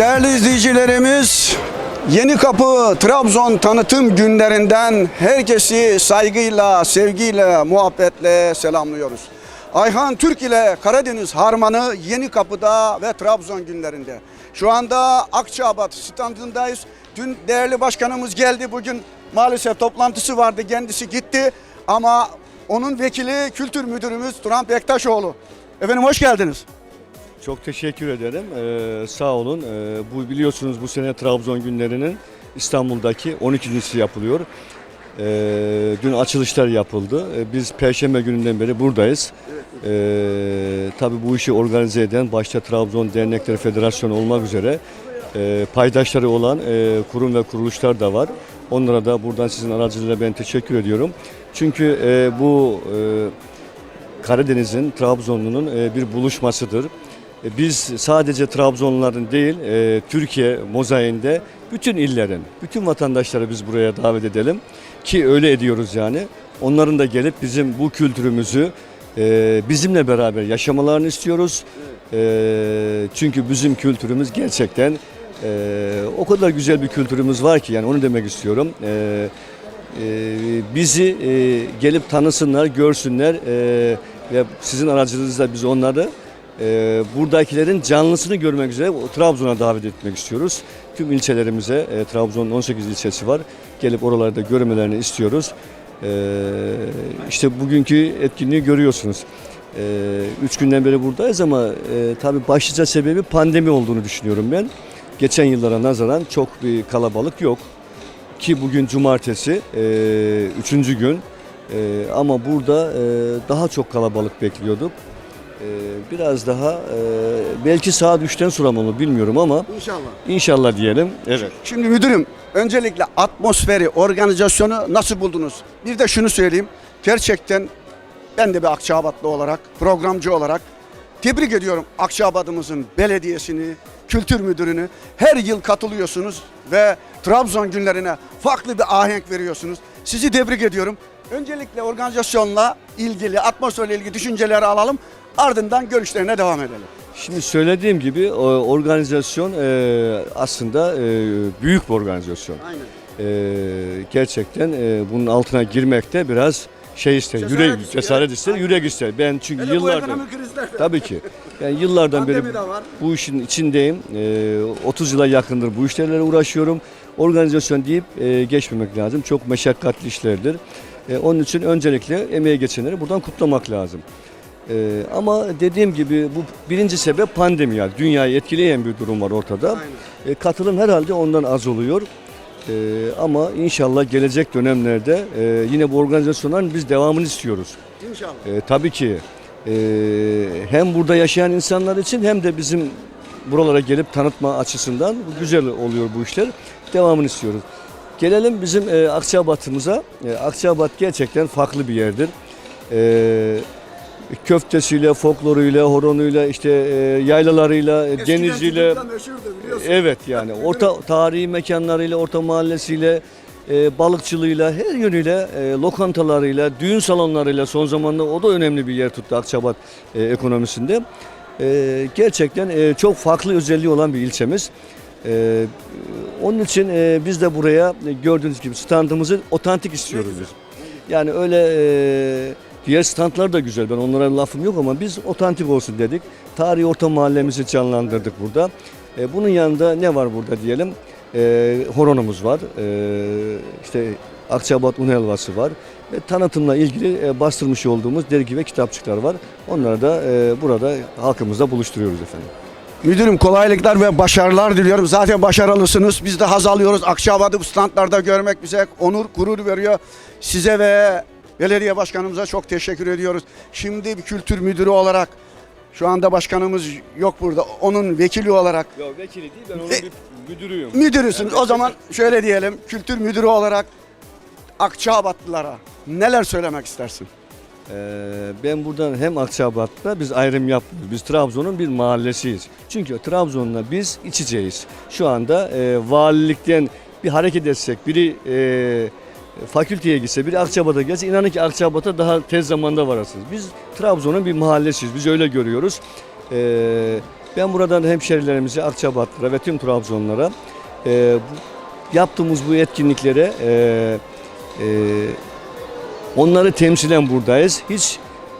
Değerli izleyicilerimiz Yeni Kapı Trabzon tanıtım günlerinden herkesi saygıyla, sevgiyle, muhabbetle selamlıyoruz. Ayhan Türk ile Karadeniz Harmanı Yeni Kapı'da ve Trabzon günlerinde. Şu anda Akçabat standındayız. Dün değerli başkanımız geldi. Bugün maalesef toplantısı vardı. Kendisi gitti. Ama onun vekili kültür müdürümüz Turan Bektaşoğlu. Efendim hoş geldiniz. Çok teşekkür ederim. Ee, sağ olun. Ee, bu biliyorsunuz bu sene Trabzon günlerinin İstanbul'daki 12.si yapılıyor. Ee, dün açılışlar yapıldı. Ee, biz Perşembe gününden beri buradayız. Ee, tabii bu işi organize eden başta Trabzon Dernekleri Federasyonu olmak üzere e, paydaşları olan e, kurum ve kuruluşlar da var. Onlara da buradan sizin aracılığıyla ben teşekkür ediyorum. Çünkü e, bu e, Karadeniz'in, Trabzonlu'nun e, bir buluşmasıdır. E, Biz sadece Trabzonluların değil, e, Türkiye mozaiğinde bütün illerin, bütün vatandaşları biz buraya davet edelim. Ki öyle ediyoruz yani. Onların da gelip bizim bu kültürümüzü e, bizimle beraber yaşamalarını istiyoruz. Çünkü bizim kültürümüz gerçekten o kadar güzel bir kültürümüz var ki yani onu demek istiyorum. Bizi gelip tanısınlar, görsünler ve sizin aracılığınızla biz onları e, buradakilerin canlısını görmek üzere Trabzon'a davet etmek istiyoruz. Tüm ilçelerimize, e, Trabzon'un 18 ilçesi var. Gelip oralarda görmelerini istiyoruz. E, işte bugünkü etkinliği görüyorsunuz. E, üç günden beri buradayız ama e, tabii başlıca sebebi pandemi olduğunu düşünüyorum ben. Geçen yıllara nazaran çok bir kalabalık yok ki bugün cumartesi e, üçüncü gün ama burada daha çok kalabalık bekliyorduk. E, biraz daha e, belki saat 3'ten sonra mı olur bilmiyorum ama İnşallah. inşallah diyelim. Evet. Şimdi müdürüm öncelikle atmosferi, organizasyonu nasıl buldunuz? Bir de şunu söyleyeyim. Gerçekten ben de bir Akçabatlı olarak, programcı olarak tebrik ediyorum Akçabat'ımızın belediyesini, kültür müdürünü. Her yıl katılıyorsunuz ve Trabzon günlerine farklı bir ahenk veriyorsunuz. Sizi tebrik ediyorum. Öncelikle organizasyonla ilgili, atmosferle ilgili düşünceleri alalım. Ardından görüşlerine devam edelim. Şimdi söylediğim gibi o organizasyon e, aslında e, büyük bir organizasyon. Aynen. E, gerçekten e, bunun altına girmekte biraz şey ister, Cesaret yürek istiyor, cesaret ister, yürek ister. Ben çünkü Hele yıllardır. Tabii ki. Ben yıllardan beri bu işin içindeyim. Ee, 30 yıla yakındır bu işlerle uğraşıyorum. Organizasyon deyip e, geçmemek lazım. Çok meşakkatli işlerdir. E, onun için öncelikle emeğe geçenleri buradan kutlamak lazım. E, ama dediğim gibi bu birinci sebep pandemi yani. Dünyayı etkileyen bir durum var ortada. Aynen. E, katılım herhalde ondan az oluyor. E, ama inşallah gelecek dönemlerde e, yine bu organizasyonların biz devamını istiyoruz. İnşallah. E, tabii ki e, hem burada yaşayan insanlar için hem de bizim buralara gelip tanıtma açısından güzel oluyor bu işler. Devamını istiyoruz. Gelelim bizim e, Akçabat'ımıza. E, Akçabat gerçekten farklı bir yerdir. E, köftesiyle, folkloruyla, horonuyla, işte e, yaylalarıyla, e, deniziyle, Evet yani orta tarihi mekanlarıyla, orta mahallesiyle, e, balıkçılığıyla, her yönüyle, e, lokantalarıyla, düğün salonlarıyla son zamanda o da önemli bir yer tuttu Akçabat e, ekonomisinde. E, gerçekten e, çok farklı özelliği olan bir ilçemiz. E, onun için e, biz de buraya e, gördüğünüz gibi standımızı otantik istiyoruz biz. Yani öyle e, diğer standlar da güzel. Ben onlara lafım yok ama biz otantik olsun dedik. Tarihi orta mahallemizi canlandırdık burada. E, bunun yanında ne var burada diyelim? E, horonumuz var. E, işte Akçabat un helvası var. Ve tanıtımla ilgili e, bastırmış olduğumuz dergi ve kitapçıklar var. Onları da e, burada halkımızla buluşturuyoruz efendim. Müdürüm kolaylıklar ve başarılar diliyorum. Zaten başarılısınız. Biz de haz alıyoruz. Akçabat'ı bu standlarda görmek bize onur, gurur veriyor. Size ve belediye başkanımıza çok teşekkür ediyoruz. Şimdi bir kültür müdürü olarak şu anda başkanımız yok burada. Onun vekili olarak Ya vekili değil ben onun bir müdürüyüm. müdürüsünüz. O zaman şöyle diyelim. Kültür müdürü olarak Akçabatlılara neler söylemek istersin? Ee, ben buradan hem Akçabat'ta biz ayrım yapmıyoruz. Biz Trabzon'un bir mahallesiyiz. Çünkü Trabzon'la biz iç içeyiz. Şu anda e, valilikten bir hareket etsek, biri e, fakülteye gitse, biri Akçabat'a gelse inanın ki Akçabat'a daha tez zamanda varasınız. Biz Trabzon'un bir mahallesiyiz. Biz öyle görüyoruz. Ee, Ben buradan hemşerilerimize, Akçabatlılara ve tüm Trabzonlara e, bu, yaptığımız bu etkinliklere e, e, onları temsilen buradayız. Hiç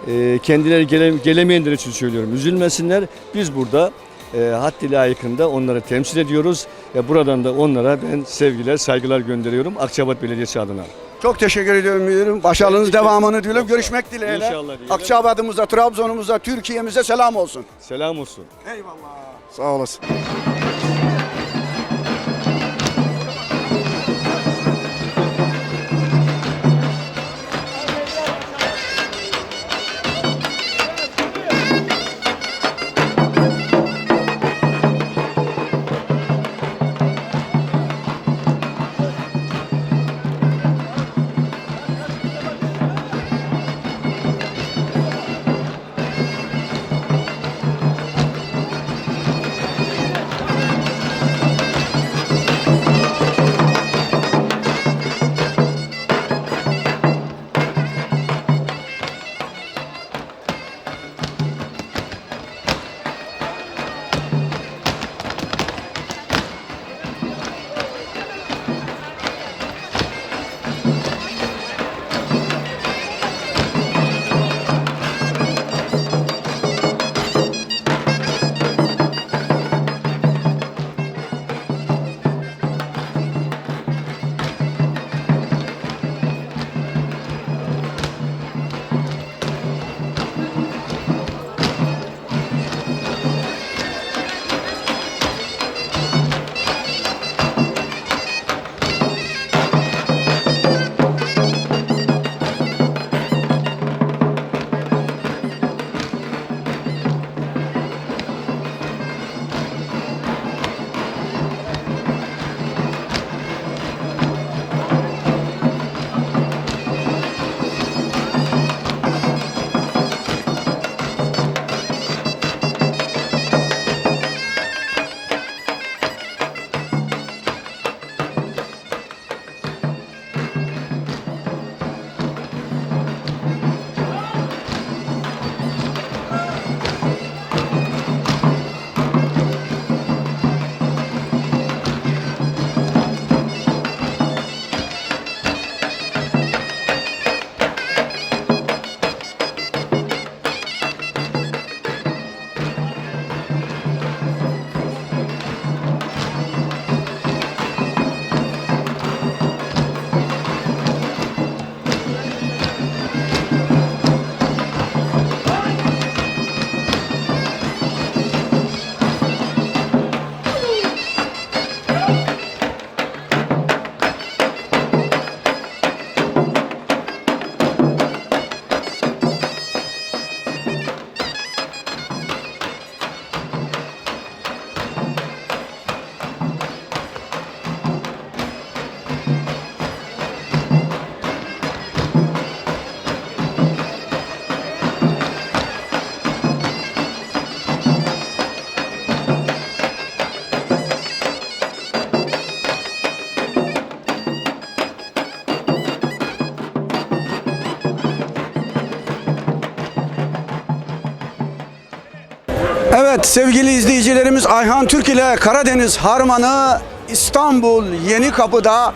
e, kendileri gele, gelemeyenler için söylüyorum. Üzülmesinler. Biz burada e, haddi layıkında onları temsil ediyoruz. Ve buradan da onlara ben sevgiler, saygılar gönderiyorum Akçabat Belediyesi adına. Çok teşekkür ediyorum müdürüm. Başarınız devamını diliyorum. Görüşmek dileğiyle. İnşallah diyelim. Akçabat'ımıza, Trabzon'umuza, Türkiye'mize selam olsun. Selam olsun. Eyvallah. Sağ olasın. Sevgili izleyicilerimiz Ayhan Türk ile Karadeniz Harmanı İstanbul Yeni Kapı'da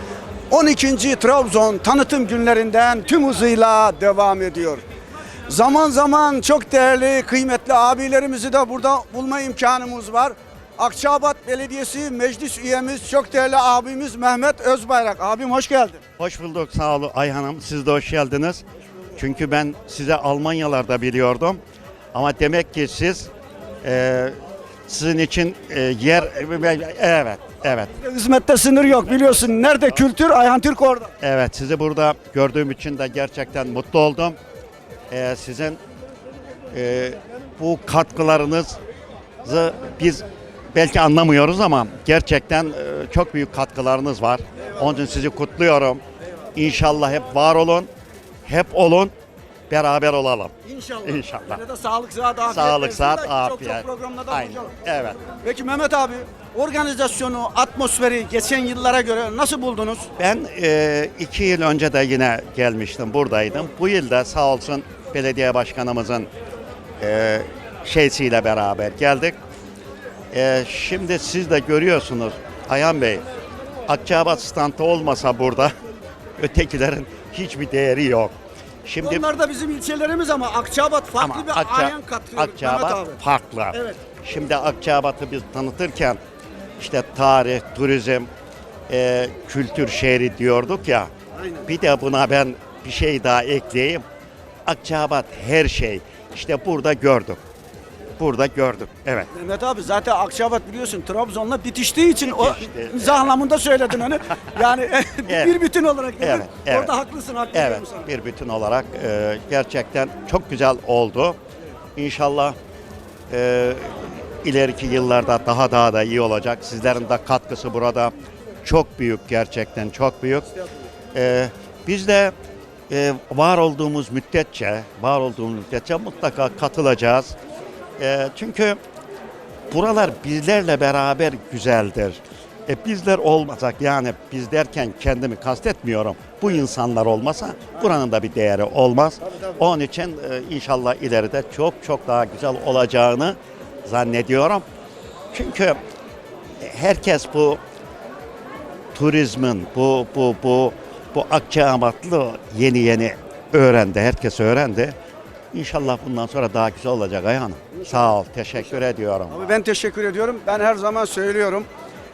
12. Trabzon tanıtım günlerinden tüm hızıyla devam ediyor. Zaman zaman çok değerli kıymetli abilerimizi de burada bulma imkanımız var. Akçabat Belediyesi meclis üyemiz çok değerli abimiz Mehmet Özbayrak. Abim hoş geldin. Hoş bulduk sağ olun Ayhan'ım. Siz de hoş geldiniz. Çünkü ben size Almanyalarda biliyordum. Ama demek ki siz e, sizin için e, yer evet evet Hizmette sınır yok biliyorsun. Nerede kültür Ayhan Türk orada. evet sizi burada gördüğüm için de gerçekten mutlu oldum. E, sizin e, bu katkılarınızı biz belki anlamıyoruz ama gerçekten e, çok büyük katkılarınız var. Onun için sizi kutluyorum. İnşallah hep var olun, hep olun, beraber olalım. İnşallah. İnşallah. Yine de sağlık, sıhhat, afiyet. Sağlık, de afiyet. Çok çok programda da Aynen. buluşalım. Evet. Peki Mehmet abi, organizasyonu, atmosferi geçen yıllara göre nasıl buldunuz? Ben e, iki yıl önce de yine gelmiştim, buradaydım. Bu yıl da sağ olsun belediye başkanımızın e, şeysiyle beraber geldik. Ee, şimdi siz de görüyorsunuz Ayhan Bey. Akçabat standı olmasa burada ötekilerin hiçbir değeri yok. Şimdi Onlar da bizim ilçelerimiz ama Akçabat farklı ama bir Akça- ayan katıyor. Mehmet Akçabat farklı. Evet. Şimdi Akçabat'ı biz tanıtırken işte tarih, turizm, e, kültür şehri diyorduk ya. Aynen. Bir de buna ben bir şey daha ekleyeyim. Akçabat her şey. İşte burada gördük. Burada gördük. Evet. Mehmet abi zaten Akçabat biliyorsun Trabzon'la bitiştiği için o Bitişti. imza anlamında söyledin onu. Yani Evet. bir bütün olarak dedin. Evet, evet. Orada haklısın, hak Evet, veriyorum sana. bir bütün olarak e, gerçekten çok güzel oldu. İnşallah e, ileriki yıllarda daha daha da iyi olacak. Sizlerin de katkısı burada çok büyük gerçekten çok büyük. E, biz de e, var olduğumuz müddetçe, var olduğumuz müddetçe mutlaka katılacağız. E, çünkü buralar bizlerle beraber güzeldir. E bizler olmasak yani biz derken kendimi kastetmiyorum. Bu insanlar olmasa buranın da bir değeri olmaz. Onun için e, inşallah ileride çok çok daha güzel olacağını zannediyorum. Çünkü herkes bu turizmin bu bu bu bu Akçaabatlı yeni yeni öğrendi. Herkes öğrendi. İnşallah bundan sonra daha güzel olacak Ayhan'ım. Sağ ol. Teşekkür ediyorum. Abi ben teşekkür ediyorum. Ben her zaman söylüyorum.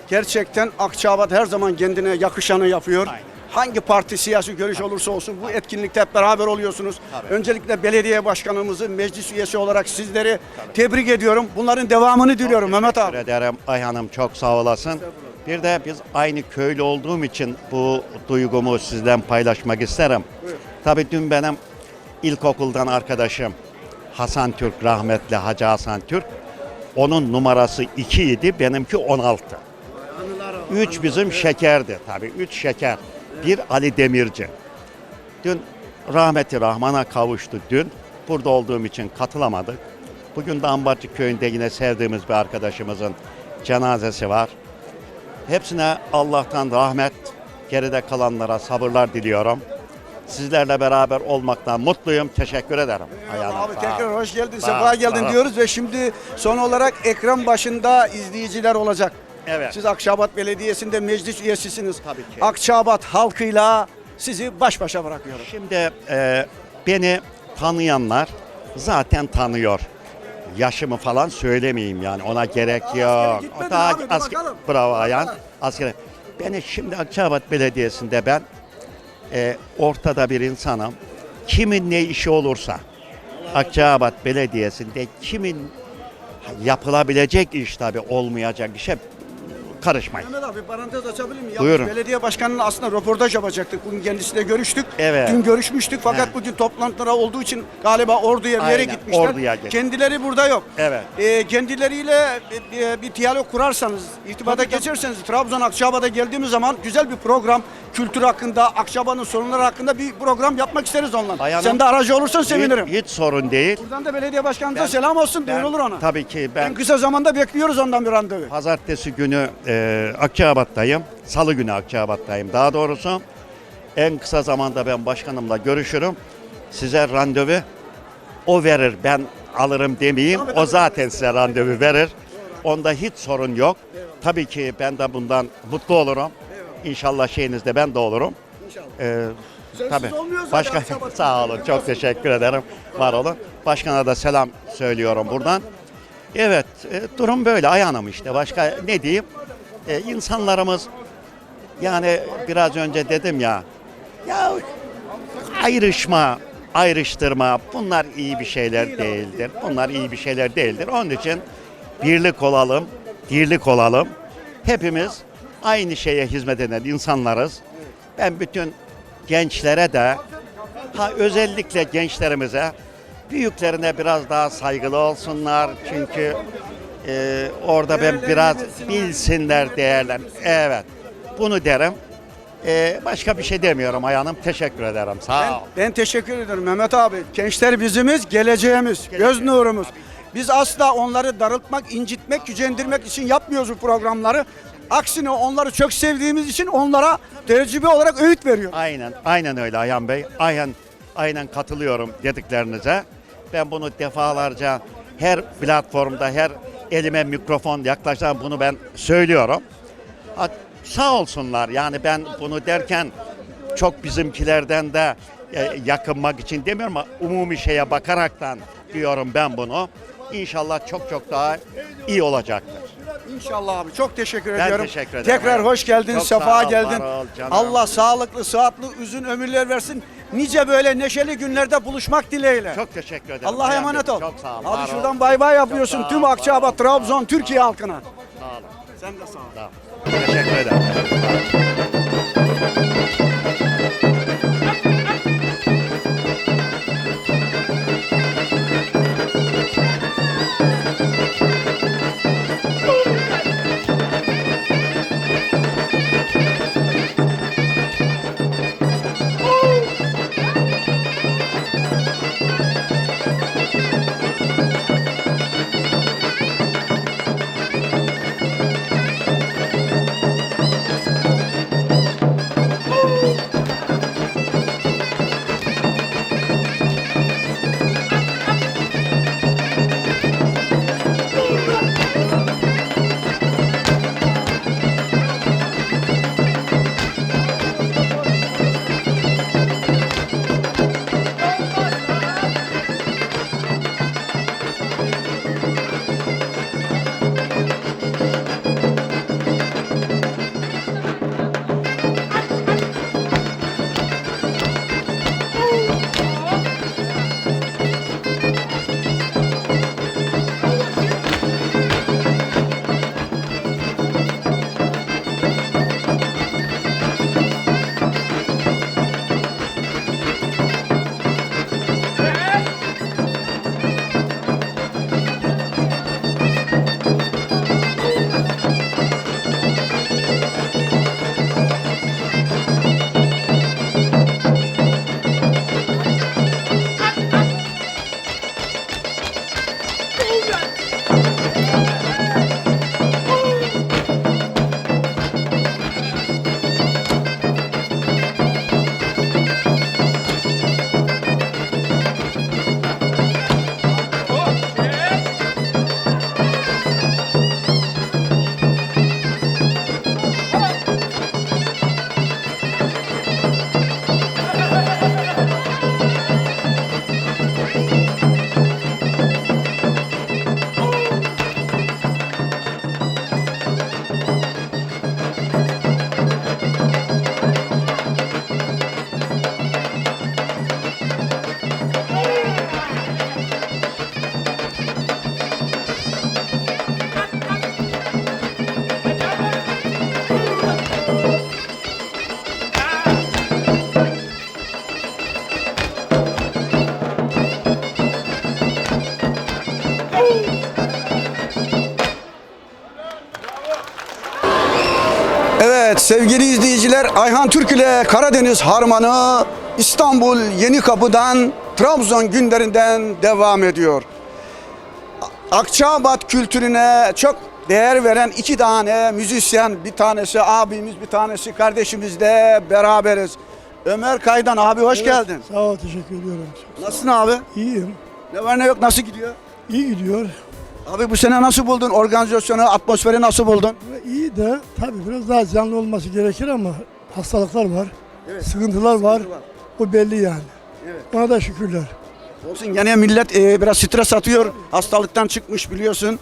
Gerçekten Akçabat her zaman kendine yakışanı yapıyor. Aynen. Hangi parti siyasi görüş olursa olsun bu etkinlikte hep beraber oluyorsunuz. Tabii. Öncelikle belediye başkanımızı meclis üyesi olarak sizleri tebrik ediyorum. Bunların devamını diliyorum Mehmet Teşekkür abi. ederim Ayhan'ım çok sağ olasın. Bir de biz aynı köylü olduğum için bu duygumu sizden paylaşmak isterim. Tabii dün benim ilkokuldan arkadaşım Hasan Türk rahmetli Hacı Hasan Türk. Onun numarası 2 idi, benimki 16. 3 bizim şekerdi tabii. 3 şeker. Bir Ali Demirci. Dün rahmeti Rahman'a kavuştu dün. Burada olduğum için katılamadık. Bugün de Ambarcı köyünde yine sevdiğimiz bir arkadaşımızın cenazesi var. Hepsine Allah'tan rahmet, geride kalanlara sabırlar diliyorum. Sizlerle beraber olmaktan mutluyum. Teşekkür ederim. Ayağına Abi sağ tekrar hoş geldin, Sağ sefa geldin sağ ol. diyoruz ve şimdi son olarak ekran başında izleyiciler olacak. Evet. Siz Akçabat Belediyesi'nde meclis üyesisiniz. Tabii ki. Akçabat halkıyla sizi baş başa bırakıyorum. Şimdi e, beni tanıyanlar zaten tanıyor. Yaşımı falan söylemeyeyim yani ona gerek yok. gitmedin abi, bakalım. Bravo Ayhan. Bakalım. Asker. Beni şimdi Akçabat Belediyesi'nde ben e, ortada bir insanım. Kimin ne işi olursa Akçabat Belediyesi'nde kimin yapılabilecek iş tabii olmayacak işe karışmayın. Mehmet abi parantez açabilir miyim? Buyurun. Belediye başkanıyla aslında röportaj yapacaktık. Bugün kendisiyle görüştük. Evet. Dün görüşmüştük fakat He. bugün toplantılara olduğu için galiba Ordu'ya bir yere Aynen, gitmişler. Ordu'ya gitmiş. Kendileri burada yok. Evet. Ee, kendileriyle bir, bir, bir diyalog kurarsanız, irtibata Tabii, geçerseniz Trabzon Akçabat'a geldiğimiz zaman güzel bir program, kültür hakkında, Akçabat'ın sorunları hakkında bir program yapmak isteriz onunla. Ayhan'ım, Sen de aracı olursan sevinirim. Hiç, hiç sorun değil. Buradan da belediye başkanımıza Ben- selam olsun, Ben- duyurulur ona. Tabii ki En ben kısa zamanda bekliyoruz ondan bir randevu. pazartesi günü e, Akçabat'tayım. Salı günü Akçabat'tayım daha doğrusu. En kısa zamanda ben başkanımla görüşürüm. Size randevu o verir. Ben alırım demeyeyim. O zaten size randevu verir. Onda hiç sorun yok. Tabii ki ben de bundan mutlu olurum. İnşallah şeyinizde ben de olurum. Ee, tabii. Başka sağ olun. Çok teşekkür ederim. Var olun. Başkana da selam söylüyorum buradan. Evet, e, durum böyle. Ayağınım işte. Başka ne diyeyim? E, insanlarımız yani biraz önce dedim ya ya ayrışma, ayrıştırma bunlar iyi bir şeyler değildir. Bunlar iyi bir şeyler değildir. Onun için birlik olalım, dirlik olalım. Hepimiz aynı şeye hizmet eden insanlarız. Ben bütün gençlere de ha özellikle gençlerimize büyüklerine biraz daha saygılı olsunlar. Çünkü e, orada ben biraz bilsinler değerler. Evet. Bunu derim. E, başka bir şey demiyorum Ayhan'ım. Teşekkür ederim. Sağ ol. ben teşekkür ederim Mehmet abi. Gençler bizimiz, geleceğimiz, göz nurumuz. Biz asla onları darıltmak, incitmek, gücendirmek için yapmıyoruz bu programları. Aksine onları çok sevdiğimiz için onlara tecrübe olarak öğüt veriyor. Aynen, aynen öyle Ayhan Bey. Aynen, aynen katılıyorum dediklerinize. Ben bunu defalarca her platformda, her elime mikrofon yaklaşan bunu ben söylüyorum. Ha, sağ olsunlar yani ben bunu derken çok bizimkilerden de e, yakınmak için demiyorum ama umumi şeye bakaraktan diyorum ben bunu. İnşallah çok çok daha iyi olacaktır. İnşallah abi. Çok teşekkür Ben ediyorum. teşekkür ederim. Tekrar hoş geldin, Çok sefa sağ ol, geldin. var ol canım. Allah sağlıklı, sıhhatli, uzun ömürler versin. Nice böyle neşeli günlerde buluşmak dileğiyle. Çok teşekkür ederim. Allah'a Beğendim. emanet ol. Çok sağ ol. var ol. Abi şuradan bay bay yapıyorsun sağ tüm ol, Akçabat, var ol. Trabzon, Türkiye halkına. Sağ olun. Sen de sağ ol. Sağ ol. Teşekkür ederim. Sevgili izleyiciler Ayhan Türk ile Karadeniz Harmanı İstanbul Yeni Kapı'dan Trabzon günlerinden devam ediyor. Akçabat kültürüne çok değer veren iki tane müzisyen, bir tanesi abimiz, bir tanesi kardeşimizle beraberiz. Ömer Kaydan abi hoş geldin. Sağ ol, teşekkür ediyorum. Nasılsın abi? İyiyim, Ne var ne yok nasıl gidiyor? iyi gidiyor. Abi bu sene nasıl buldun? Organizasyonu, atmosferi nasıl buldun? İyi de tabii biraz daha canlı olması gerekir ama hastalıklar var, Evet. sıkıntılar var. O belli yani. Evet. Ona da şükürler. Olsun gene millet e, biraz stres atıyor. Hastalıktan çıkmış biliyorsun.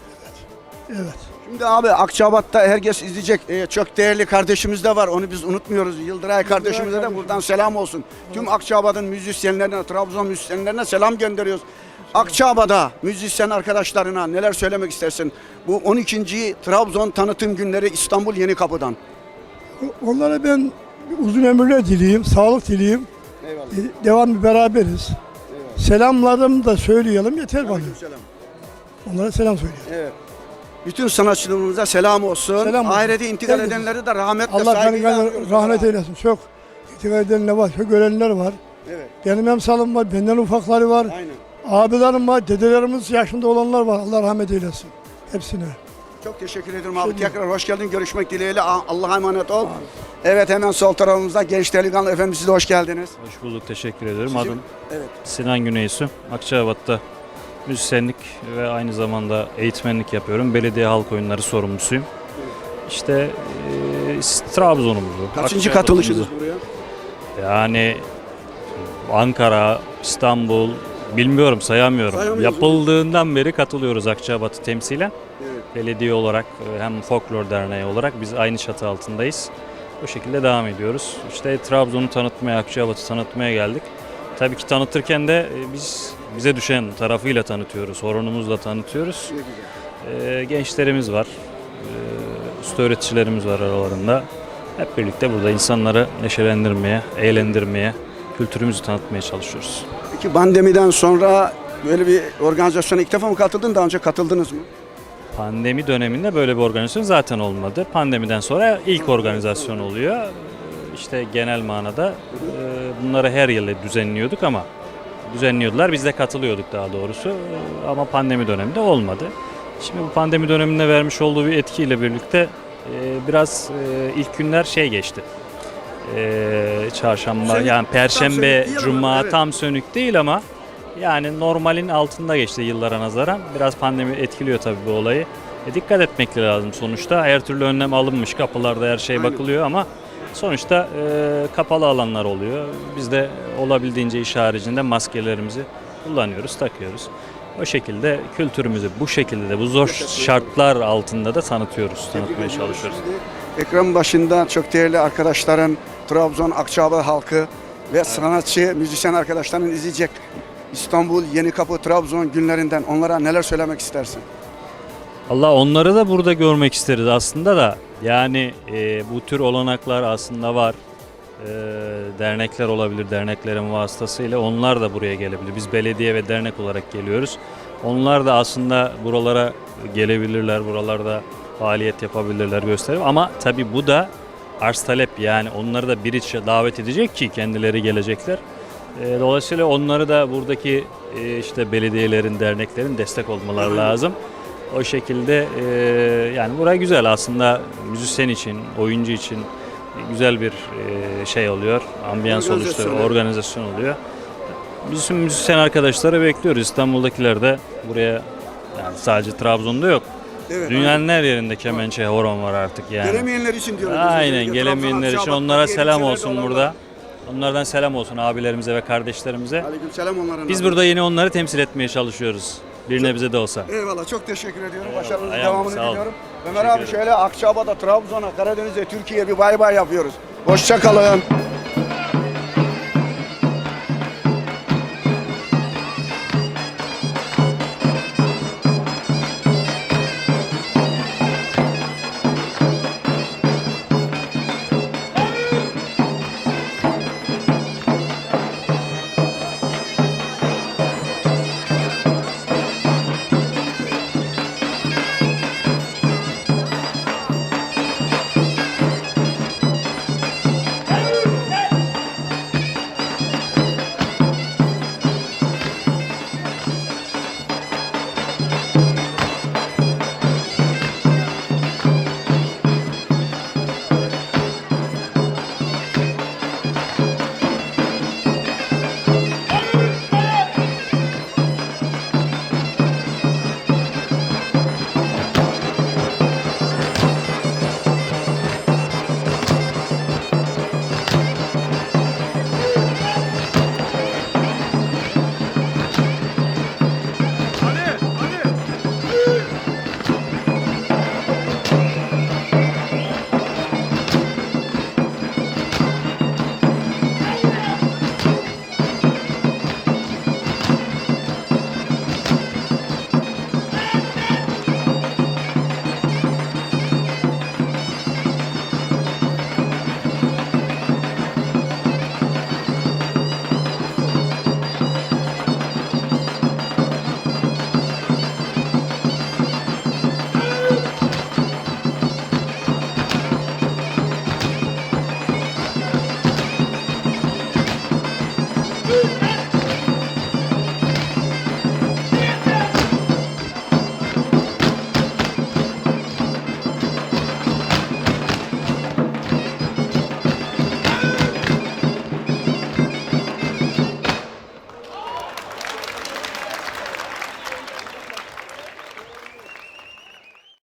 Evet. Şimdi abi Akçabat'ta herkes izleyecek. E, çok değerli kardeşimiz de var. Onu biz unutmuyoruz. Yıldıray kardeşimize de buradan selam olsun. Tüm Akçabat'ın müzisyenlerine, Trabzon müzisyenlerine selam gönderiyoruz. Akçabat'a müzisyen arkadaşlarına neler söylemek istersin? Bu 12. Trabzon tanıtım günleri İstanbul Yeni Kapı'dan. Onlara ben uzun ömürler dileyim, sağlık dileyim. Eyvallah. E, Devamlı beraberiz. Selamlarımı da söyleyelim yeter bana. Selam. Onlara selam söyleyeyim. Evet. Bütün sanatçılarımıza selam olsun. Selam olsun. Ahirete intikal Herkese. edenleri de rahmetle Allah saygıyla anıyoruz. rahmet eylesin. Çok itikad edenler var, çok ölenler var. Evet. Benim emsalım var, benden ufakları var. Aynen. Abilerim var, dedelerimiz yaşında olanlar var. Allah rahmet eylesin. Hepsine. Çok teşekkür ederim abi. Tekrar hoş geldin. Görüşmek dileğiyle. A- Allah'a emanet ol. Evet hemen sol tarafımızda genç delikanlı efendim siz de hoş geldiniz. Hoş bulduk, teşekkür ederim. Sizin- Adım Evet. Sinan Güneysu. Akçabat'ta müzisyenlik ve aynı zamanda eğitmenlik yapıyorum. Belediye halk oyunları sorumlusuyum. İşte e, Trabzon'umuzu. Kaçıncı Akçabat'ımızı- katılışınız buraya? Yani Ankara, İstanbul bilmiyorum sayamıyorum. Sayamıyorsunuz. Yapıldığından beri katılıyoruz Akçabat'ı temsilen. Evet. Belediye olarak e, hem Folklor Derneği olarak biz aynı çatı altındayız. Bu şekilde devam ediyoruz. İşte Trabzon'u tanıtmaya, Akçabat'ı tanıtmaya geldik. Tabii ki tanıtırken de e, biz bize düşen tarafıyla tanıtıyoruz, sorunumuzla tanıtıyoruz. Ne güzel. E, gençlerimiz var, e, usta öğreticilerimiz var aralarında. Hep birlikte burada insanları neşelendirmeye, eğlendirmeye, kültürümüzü tanıtmaya çalışıyoruz. Peki pandemiden sonra böyle bir organizasyona ilk defa mı katıldın? Daha önce katıldınız mı? Pandemi döneminde böyle bir organizasyon zaten olmadı. Pandemiden sonra ilk organizasyon oluyor. Ee, İşte genel manada e, bunları her yıl düzenliyorduk ama düzenliyordular. Biz de katılıyorduk daha doğrusu. Ee, Ama pandemi döneminde olmadı. Şimdi bu pandemi döneminde vermiş olduğu bir etkiyle birlikte e, biraz e, ilk günler şey geçti. E, Çarşamba Sönük, yani perşembe, cuma evet. tam sönük değil ama yani normalin altında geçti yıllara nazaran. Biraz pandemi etkiliyor tabii bu olayı. E, dikkat etmek lazım sonuçta. Her türlü önlem alınmış. Kapılarda her şey Aynen. bakılıyor ama sonuçta e, kapalı alanlar oluyor. Biz de olabildiğince iş haricinde maskelerimizi kullanıyoruz, takıyoruz. O şekilde kültürümüzü bu şekilde de bu zor şartlar altında da tanıtıyoruz, tanıtmaya çalışıyoruz. Ekran başında çok değerli arkadaşların, Trabzon, Akçabat halkı ve sanatçı, müzisyen arkadaşların izleyecek İstanbul, Yenikapı, Trabzon günlerinden onlara neler söylemek istersin? Allah onları da burada görmek isteriz aslında da. Yani e, bu tür olanaklar aslında var. E, dernekler olabilir, derneklerin vasıtasıyla onlar da buraya gelebilir. Biz belediye ve dernek olarak geliyoruz. Onlar da aslında buralara gelebilirler, buralarda faaliyet yapabilirler, gösterir. Ama tabii bu da arz talep yani onları da biri davet edecek ki kendileri gelecekler. E, dolayısıyla onları da buradaki e, işte belediyelerin, derneklerin destek olmaları lazım. O şekilde e, yani burası güzel aslında müzisyen için, oyuncu için güzel bir e, şey oluyor. Ambiyans oluşturuyor, organizasyon oluyor. Bizim müzisyen arkadaşları bekliyoruz. İstanbul'dakiler de buraya yani sadece Trabzon'da yok. Evet. Dünyanın her yerinde kemençe, horon var artık yani. Gelemeyenler için diyorum. Aynen Özellikle gelemeyenler için onlara selam olsun olanlar. burada. Onlardan selam olsun abilerimize ve kardeşlerimize. Aleykümselam onların. Biz adına. burada yine onları temsil etmeye çalışıyoruz. Bir nebze de olsa. Eyvallah çok teşekkür ediyorum. Başarınızın Ayağım, devamını sağ ol. diliyorum. Ömer Teşekkür abi ederim. şöyle Akçabat'a, Trabzon'a, Karadeniz'e, Türkiye'ye bir bay bay yapıyoruz. Hoşça